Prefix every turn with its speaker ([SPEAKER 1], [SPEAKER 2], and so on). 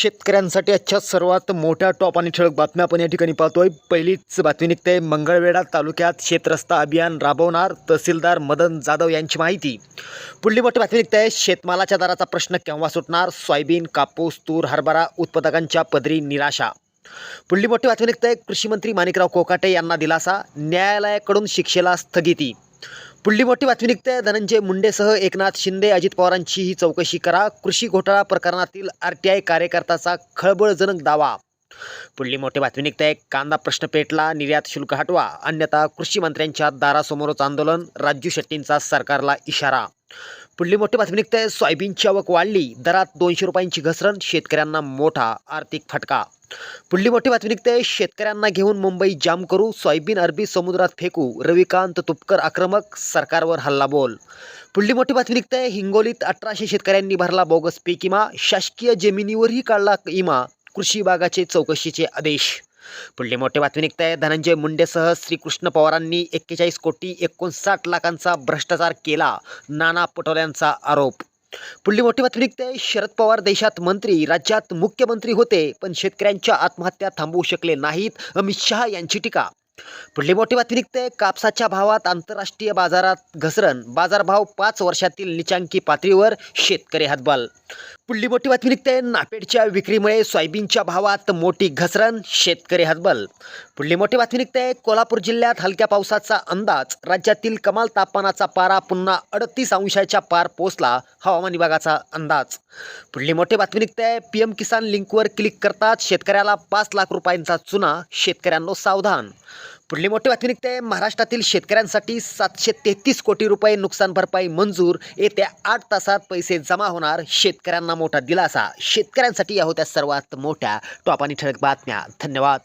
[SPEAKER 1] शेतकऱ्यांसाठी आजच्या सर्वात मोठ्या टॉप आणि ठळक बातम्या आपण या ठिकाणी पाहतोय. पहिलीच बातमी निघते. मंगळवेढा तालुक्यात शेतरस्ता अभियान राबवणार तहसीलदार मदन जाधव यांची माहिती. पुढली मोठी बातमी निघते. शेतमालाच्या दराचा प्रश्न केव्हा सुटणार? सोयाबीन कापूस तूर हरभरा उत्पादकांच्या पदरी निराशा. पुढली मोठी बातमी निघते. कृषीमंत्री माणिकराव कोकाटे यांना दिलासा. न्यायालयाकडून शिक्षेला स्थगिती. पुढली मोठी बातमी निघते. धनंजय मुंडेसह एकनाथ शिंदे अजित पवारांची ही चौकशी करा. कृषी घोटाळा प्रकरणातील आर टी आय कार्यकर्त्याचा खळबळजनक दावा. पुढली मोठी बातमी निघते. कांदा प्रश्न पेटला. निर्यात शुल्क हटवा. अन्यथा कृषी मंत्र्यांच्या दारासमोरच आंदोलन. राजू शेट्टींचा सरकारला इशारा. पुढली मोठी बातमी निघते. सोयाबीनची आवक वाढली. दरात दोनशे रुपयांची घसरण. शेतकऱ्यांना मोठा आर्थिक फटका. पुढली मोठी बातमी निघते. शेतकऱ्यांना घेऊन मुंबई जाम करू. सोयाबीन अरबी समुद्रात फेकू. रविकांत तुपकर आक्रमक. सरकारवर हल्ला बोल पुढली मोठी बातमी निघते. हिंगोलीत अठराशे शेतकऱ्यांनी भरला बोगस पीक इमा शासकीय जमिनीवरही काढला इमा. कृषी विभागाचे चौकशीचे आदेश. पुढले मोठे बातमी निघते. धनंजय मुंडेसह श्रीकृष्ण पवारांनी एक्केचाळीस कोटी एकोणसाठ लाखांचा भ्रष्टाचार केला. नाना पटोल्यांचा आरोप. पुढली मोठी बातमी निघते. शरद पवार देशात मंत्री राज्यात मुख्यमंत्री होते पण शेतकऱ्यांच्या आत्महत्या थांबवू शकले नाहीत अमित शहा यांची टीका. पुढली मोठी बातमी निघते. कापसाच्या भावात आंतरराष्ट्रीय बाजारात घसरण. बाजारभाव पाच वर्षातील निचांकी पातळीवर शेतकरी हातबाल पुढली मोठी बातमी निघते. नापेडच्या विक्रीमुळे सोयाबीनच्या भावात मोठी घसरण शेतकरी हतबल. पुढली मोठी बातमी निघते. कोल्हापूर जिल्ह्यात हलक्या पावसाचा अंदाज. राज्यातील कमाल तापमानाचा पारा पुन्हा अडतीस अंशाच्या पार पोहोचला. हवामान विभागाचा अंदाज. पुढली मोठी बातमी निघते. पी एम किसान लिंकवर क्लिक करताच शेतकऱ्याला पाच लाख रुपयांचा चुना शेतकऱ्यांनो सावधान. पुढली मोठी बातमी निघते. महाराष्ट्रातील शेतकऱ्यांसाठी सातशे तेहतीस कोटी रुपये नुकसान भरपाई मंजूर. येत्या आठ तासात पैसे जमा होणार. शेतकऱ्यांना मोठा दिलासा. शेतकऱ्यांसाठी या होत्या सर्वात मोठ्या टॉप आणि ठळक बातम्या. धन्यवाद.